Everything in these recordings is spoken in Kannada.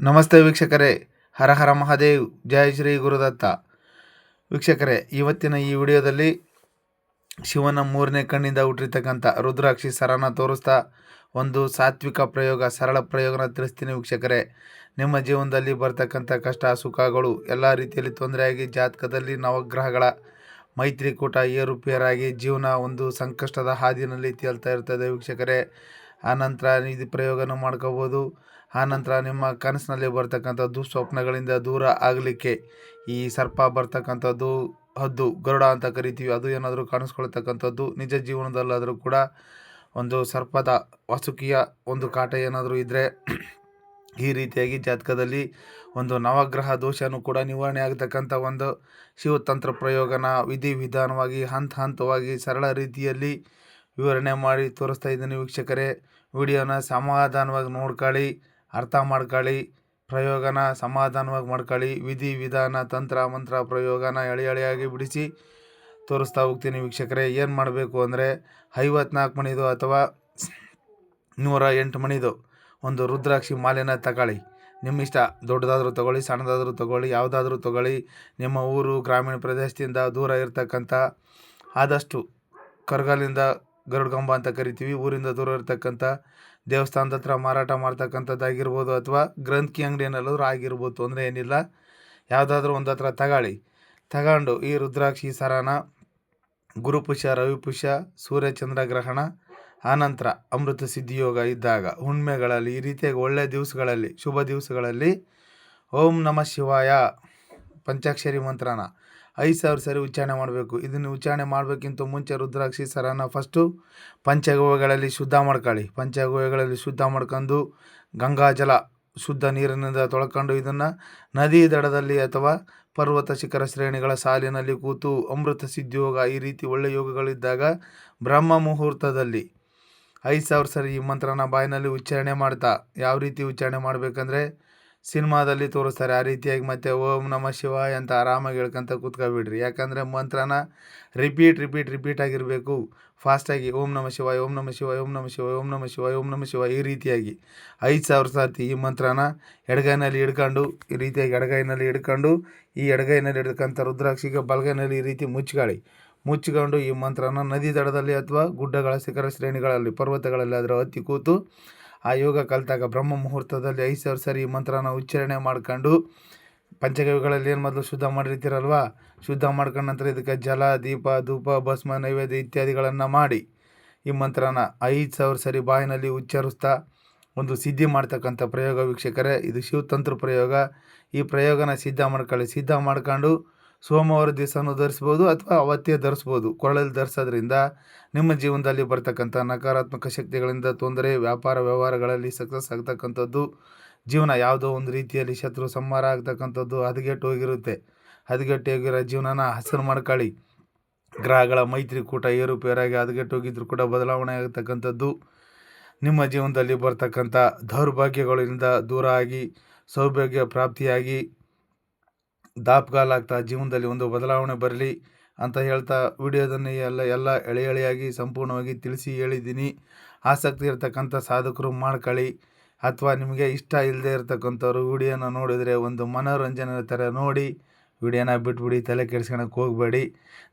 ನಮಸ್ತೆ ವೀಕ್ಷಕರೇ. ಹರ ಹರ ಮಹಾದೇವ್. ಜಯ ಶ್ರೀ ಗುರುದತ್ತ. ವೀಕ್ಷಕರೇ, ಇವತ್ತಿನ ಈ ವಿಡಿಯೋದಲ್ಲಿ ಶಿವನ ಮೂರನೇ ಕಣ್ಣಿಂದ ಹುಟ್ಟಿರ್ತಕ್ಕಂಥ ರುದ್ರಾಕ್ಷಿ ಸರನ ತೋರಿಸ್ತಾ ಒಂದು ಸಾತ್ವಿಕ ಪ್ರಯೋಗ, ಸರಳ ಪ್ರಯೋಗನ ತಿಳಿಸ್ತೀನಿ ವೀಕ್ಷಕರೇ. ನಿಮ್ಮ ಜೀವನದಲ್ಲಿ ಬರ್ತಕ್ಕಂಥ ಕಷ್ಟ, ಸುಖಗಳು ಎಲ್ಲ ರೀತಿಯಲ್ಲಿ ತೊಂದರೆಯಾಗಿ ಜಾತಕದಲ್ಲಿ ನವಗ್ರಹಗಳ ಮೈತ್ರಿಕೂಟ ಏರುಪೇರಾಗಿ ಜೀವನ ಒಂದು ಸಂಕಷ್ಟದ ಹಾದಿನಲ್ಲಿ ತೇಲ್ತಾ ಇರ್ತದೆ ವೀಕ್ಷಕರೇ. ಆನಂತರ ಇದು ಪ್ರಯೋಗನ ಮಾಡ್ಕೋಬೋದು. ಆನಂತರ ನಿಮ್ಮ ಕನಸಿನಲ್ಲಿ ಬರ್ತಕ್ಕಂಥ ದುಸ್ವಪ್ನಗಳಿಂದ ದೂರ ಆಗಲಿಕ್ಕೆ ಈ ಸರ್ಪ ಬರ್ತಕ್ಕಂಥದ್ದು ಹದ್ದು, ಗರುಡ ಅಂತ ಕರಿತೀವಿ. ಅದು ಏನಾದರೂ ಕಾಣಿಸ್ಕೊಳ್ತಕ್ಕಂಥದ್ದು, ನಿಜ ಜೀವನದಲ್ಲಾದರೂ ಕೂಡ ಒಂದು ಸರ್ಪದ ವಾಸುಕಿಯ ಒಂದು ಕಾಟ ಏನಾದರೂ ಇದ್ದರೆ ಈ ರೀತಿಯಾಗಿ ಜಾತಕದಲ್ಲಿ ಒಂದು ನವಗ್ರಹ ದೋಷನೂ ಕೂಡ ನಿವಾರಣೆ ಆಗತಕ್ಕಂಥ ಒಂದು ಶಿವತಂತ್ರ ಪ್ರಯೋಗನ ವಿಧಿ ವಿಧಾನವಾಗಿ, ಹಂತ ಹಂತವಾಗಿ, ಸರಳ ರೀತಿಯಲ್ಲಿ ವಿವರಣೆ ಮಾಡಿ ತೋರಿಸ್ತಾ ಇದ್ದೀನಿ ವೀಕ್ಷಕರೇ. ವಿಡಿಯೋನ ಸಮಾಧಾನವಾಗಿ ನೋಡ್ಕೊಳ್ಳಿ. ಅರ್ಥ ಮಾಡ್ಕೊಳ್ಳಿ, ಪ್ರಯೋಗನ ಸಮಾಧಾನವಾಗಿ ಮಾಡ್ಕೊಳ್ಳಿ, ವಿಧಿ, ವಿಧಾನ, ತಂತ್ರ, ಮಂತ್ರ, ಪ್ರಯೋಗನ ಎಳೆ ಎಳೆಯಾಗಿ ಬಿಡಿಸಿ ತೋರಿಸ್ತಾ ಹೋಗ್ತೀನಿ ವೀಕ್ಷಕರೇ. ಏನು ಮಾಡಬೇಕು ಅಂದರೆ ಐವತ್ನಾಲ್ಕು ಮಣಿದು ಅಥವಾ ನೂರ ಎಂಟು ಮಣಿದು ಒಂದು ರುದ್ರಾಕ್ಷಿ ಮಾಲೆನ ತಗೊಳ್ಳಿ. ನಿಮ್ಮ ಇಷ್ಟ ದೊಡ್ಡದಾದರೂ ತಗೊಳ್ಳಿ, ಸಣ್ಣದಾದರೂ ತೊಗೊಳ್ಳಿ, ಯಾವುದಾದ್ರೂ ತಗೊಳ್ಳಿ. ನಿಮ್ಮ ಊರು, ಗ್ರಾಮೀಣ ಪ್ರದೇಶದಿಂದ ದೂರ ಇರತಕ್ಕಂಥ ಆದಷ್ಟು ಕರ್ಗಲಿಂದ ಗರುಡ್ಗಂಬ ಅಂತ ಕರಿತೀವಿ. ಊರಿಂದ ದೂರ ಇರತಕ್ಕಂಥ ದೇವಸ್ಥಾನದ ಹತ್ರ ಮಾರಾಟ ಮಾಡ್ತಕ್ಕಂಥದ್ದಾಗಿರ್ಬೋದು ಅಥವಾ ಗ್ರಂಥಿ ಅಂಗಡಿಯಲ್ಲಾದ್ರೂ ಆಗಿರ್ಬೋದು ತೊಂದರೆ ಏನಿಲ್ಲ. ಯಾವುದಾದ್ರೂ ಒಂದು ಹತ್ರ ತಗೊಳ್ಳಿ ತಗೊಂಡು ಈ ರುದ್ರಾಕ್ಷಿ ಸರನ, ಗುರುಪುಷ್ಯ, ರವಿಪುಷ್ಯ, ಸೂರ್ಯಚಂದ್ರ ಗ್ರಹಣ, ಆನಂತರ ಅಮೃತ ಸಿದ್ಧಿಯೋಗ ಇದ್ದಾಗ ಹುಣ್ಮೆಗಳಲ್ಲಿ ಈ ರೀತಿಯಾಗಿ ಒಳ್ಳೆಯ ದಿವಸಗಳಲ್ಲಿ, ಶುಭ ದಿವಸಗಳಲ್ಲಿ ಓಂ ನಮಃ ಶಿವಾಯ. ಪಂಚಾಕ್ಷರಿ ಮಂತ್ರನ. ಐದು ಸಾವಿರ ಸರಿ ಉಚ್ಚಾರಣೆ ಮಾಡಬೇಕು. ಇದನ್ನು ಉಚ್ಚಾರಣೆ ಮಾಡಬೇಕಿಂತ ಮುಂಚೆ ರುದ್ರಾಕ್ಷಿ ಸರನ ಫಸ್ಟು ಪಂಚಗವ್ಯಗಳಲ್ಲಿ ಶುದ್ಧ ಮಾಡ್ಕೊಳ್ಳಿ. ಪಂಚಗವ್ಯಗಳಲ್ಲಿ ಶುದ್ಧ ಮಾಡ್ಕೊಂಡು ಗಂಗಾಜಲ ಶುದ್ಧ ನೀರಿನಿಂದ ತೊಳ್ಕೊಂಡು ಇದನ್ನು ನದಿ ದಡದಲ್ಲಿ ಅಥವಾ ಪರ್ವತ ಶಿಖರ ಶ್ರೇಣಿಗಳ ಸಾಲಿನಲ್ಲಿ ಕೂತು ಅಮೃತ ಸಿದ್ಧಯೋಗ ಈ ರೀತಿ ಒಳ್ಳೆಯ ಯೋಗಗಳಿದ್ದಾಗ ಬ್ರಹ್ಮ ಮುಹೂರ್ತದಲ್ಲಿ ಐದು ಸಾವಿರ ಸರಿ ಈ ಮಂತ್ರನ ಬಾಯಿನಲ್ಲಿ ಉಚ್ಚಾರಣೆ ಮಾಡ್ತಾ. ಯಾವ ರೀತಿ ಉಚ್ಚಾರಣೆ ಮಾಡಬೇಕಂದ್ರೆ ಸಿನಿಮಾದಲ್ಲಿ ತೋರಿಸ್ತಾರೆ. ಆ ರೀತಿಯಾಗಿ ಮತ್ತೆ ಓಂ ನಮ ಶಿವಾಯ ಅಂತ ಆರಾಮಾಗಿ ಹೇಳ್ಕೊಂತ ಕೂತ್ಕೊಬಿಡ್ರಿ. ಯಾಕಂದರೆ ಮಂತ್ರನ ರಿಪೀಟ್ ರಿಪೀಟ್ ರಿಪೀಟ್ ಆಗಿರಬೇಕು. ಫಾಸ್ಟಾಗಿ ಓಂ ನಮ ಶಿವಾಯ, ಓಂ ನಮ ಶಿವಾಯ, ಓಂ ನಮ ಶಿವಾಯ, ಓಂ ನಮ ಶಿವಾಯ, ಓಂ ನಮ ಶಿವಾಯ ಈ ರೀತಿಯಾಗಿ ಐದು ಸಾವಿರ ಸರ್ತಿ ಈ ಮಂತ್ರನ ಎಡಗೈನಲ್ಲಿ ಹಿಡ್ಕೊಂಡು, ಈ ರೀತಿಯಾಗಿ ಎಡಗೈನಲ್ಲಿ ಹಿಡ್ಕೊಂಡು, ಈ ಎಡಗೈನಲ್ಲಿ ಹಿಡ್ಕೊಂತ ರುದ್ರಾಕ್ಷಿಗೆ ಬಲಗೈನಲ್ಲಿ ಈ ರೀತಿ ಮುಚ್ಚಿಗಾಳಿ ಮುಚ್ಚಿಕೊಂಡು ಈ ಮಂತ್ರನ ನದಿ ದಡದಲ್ಲಿ ಅಥವಾ ಗುಡ್ಡಗಳ, ಶಿಖರ ಶ್ರೇಣಿಗಳಲ್ಲಿ, ಪರ್ವತಗಳಲ್ಲಿ ಅದರ ಹತ್ತಿ ಕೂತು ಆ ಯೋಗ ಕಲಿತಾಗ ಬ್ರಹ್ಮ ಮುಹೂರ್ತದಲ್ಲಿ ಐದು ಸಾವಿರ ಸರಿ ಈ ಮಂತ್ರನ ಉಚ್ಚಾರಣೆ ಮಾಡ್ಕೊಂಡು ಪಂಚಗವಿಗಳಲ್ಲಿ ಏನು ಮೊದಲು ಶುದ್ಧ ಮಾಡಿರ್ತೀರಲ್ವ? ಶುದ್ಧ ಮಾಡ್ಕೊಂಡ ನಂತರ ಇದಕ್ಕೆ ಜಲ, ದೀಪ, ಧೂಪ, ಭಸ್ಮ, ನೈವೇದ್ಯ ಇತ್ಯಾದಿಗಳನ್ನು ಮಾಡಿ ಈ ಮಂತ್ರನ ಐದು ಸಾವಿರ ಸರಿ ಬಾಯಿನಲ್ಲಿ ಉಚ್ಚರಿಸ್ತಾ ಒಂದು ಸಿದ್ಧಿ ಮಾಡ್ತಕ್ಕಂಥ ಪ್ರಯೋಗ ವೀಕ್ಷಕರೇ, ಇದು ಶಿವತಂತ್ರ ಪ್ರಯೋಗ. ಈ ಪ್ರಯೋಗನ ಸಿದ್ಧ ಮಾಡ್ಕೊಳ್ಳಿ. ಸಿದ್ಧ ಮಾಡ್ಕೊಂಡು ಸೋಮವಾರ ದಿವಸನೂ ಧರಿಸ್ಬೋದು ಅಥವಾ ಅವತ್ತೇ ಧರಿಸ್ಬೋದು ಕೊರಳಲ್ಲಿ ಧರಿಸೋದ್ರಿಂದ ನಿಮ್ಮ ಜೀವನದಲ್ಲಿ ಬರ್ತಕ್ಕಂಥ ನಕಾರಾತ್ಮಕ ಶಕ್ತಿಗಳಿಂದ ತೊಂದರೆ, ವ್ಯಾಪಾರ ವ್ಯವಹಾರಗಳಲ್ಲಿ ಸಕ್ಸಸ್ ಆಗ್ತಕ್ಕಂಥದ್ದು, ಜೀವನ ಯಾವುದೋ ಒಂದು ರೀತಿಯಲ್ಲಿ ಶತ್ರು ಸಂಹಾರ ಆಗ್ತಕ್ಕಂಥದ್ದು ಹದಗೆಟ್ಟು ಹೋಗಿರುತ್ತೆ. ಹದಗೆಟ್ಟು ಹೋಗಿರೋ ಜೀವನನ ಹಸಿರು ಮಾಡ್ಕೊಳ್ಳಿ. ಗ್ರಹಗಳ ಮೈತ್ರಿಕೂಟ ಏರುಪೇರಾಗಿ ಹದಗೆಟ್ಟು ಹೋಗಿದ್ರು ಕೂಡ ಬದಲಾವಣೆ ಆಗ್ತಕ್ಕಂಥದ್ದು. ನಿಮ್ಮ ಜೀವನದಲ್ಲಿ ಬರ್ತಕ್ಕಂಥ ದೌರ್ಭಾಗ್ಯಗಳಿಂದ ದೂರ ಆಗಿ, ಸೌಭಾಗ್ಯ ಪ್ರಾಪ್ತಿಯಾಗಿ ದಾಪ್ಗಾಲಾಗ್ತಾ, ಜೀವನದಲ್ಲಿ ಒಂದು ಬದಲಾವಣೆ ಬರಲಿ ಅಂತ ಹೇಳ್ತಾ ವಿಡಿಯೋದನ್ನು ಎಲ್ಲ ಎಲ್ಲ ಎಳೆ ಎಳೆಯಾಗಿ ಸಂಪೂರ್ಣವಾಗಿ ತಿಳಿಸಿ ಹೇಳಿದ್ದೀನಿ. ಆಸಕ್ತಿ ಇರತಕ್ಕಂಥ ಸಾಧಕರು ಮಾಡ್ಕೊಳ್ಳಿ. ಅಥವಾ ನಿಮಗೆ ಇಷ್ಟ ಇಲ್ಲದೆ ಇರತಕ್ಕಂಥವ್ರು ವಿಡಿಯೋನ ನೋಡಿದರೆ ಒಂದು ಮನೋರಂಜನೆ ಥರ ನೋಡಿ ವಿಡಿಯೋನ ಬಿಟ್ಬಿಡಿ, ತಲೆ ಕೆಡಿಸ್ಕೊಳಕ್ಕೆ ಹೋಗಬೇಡಿ.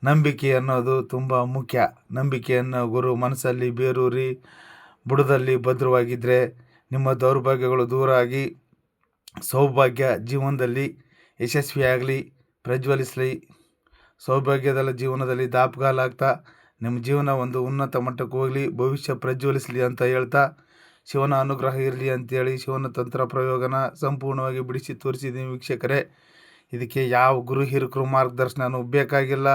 ನಂಬಿಕೆ ಅನ್ನೋದು ತುಂಬ ಮುಖ್ಯ. ನಂಬಿಕೆಯನ್ನು ಗುರು ಮನಸ್ಸಲ್ಲಿ ಬೇರೂರಿ, ಬುಡದಲ್ಲಿ ಭದ್ರವಾಗಿದ್ದರೆ ನಿಮ್ಮ ದೌರ್ಭಾಗ್ಯಗಳು ದೂರ ಆಗಿ ಸೌಭಾಗ್ಯ ಜೀವನದಲ್ಲಿ ಯಶಸ್ವಿಯಾಗಲಿ, ಪ್ರಜ್ವಲಿಸಲಿ ಸೌಭಾಗ್ಯದ ಜೀವನದಲ್ಲಿ ದಾಪುಗಾಲಾಗ್ತಾ, ನಿಮ್ಮ ಜೀವನ ಒಂದು ಉನ್ನತ ಮಟ್ಟಕ್ಕೆ ಹೋಗಲಿ, ಭವಿಷ್ಯ ಪ್ರಜ್ವಲಿಸಲಿ ಅಂತ ಹೇಳ್ತಾ, ಶಿವನ ಅನುಗ್ರಹ ಇರಲಿ ಅಂತೇಳಿ ಶಿವನ ತಂತ್ರ ಪ್ರಯೋಗನ ಸಂಪೂರ್ಣವಾಗಿ ಬಿಡಿಸಿ ತೋರಿಸಿದ್ದೀನಿ ವೀಕ್ಷಕರೇ. ಇದಕ್ಕೆ ಯಾವ ಗುರು ಹಿರುಕರು ಮಾರ್ಗದರ್ಶನನೂ ಬೇಕಾಗಿಲ್ಲ.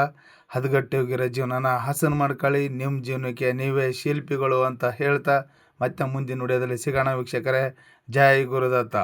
ಹದಗಟ್ಟಿ ಹೋಗಿರೋ ಜೀವನನ ಹಸನ್ ಮಾಡ್ಕೊಳ್ಳಿ, ನಿಮ್ಮ ಜೀವನಕ್ಕೆ ನೀವೇ ಶಿಲ್ಪಿಗಳು ಅಂತ ಹೇಳ್ತಾ, ಮತ್ತೆ ಮುಂದಿನ ನುಡಿಯೋದಲ್ಲಿ ಸಿಗೋಣ ವೀಕ್ಷಕರೇ. ಜೈ ಗುರುದತ್ತ.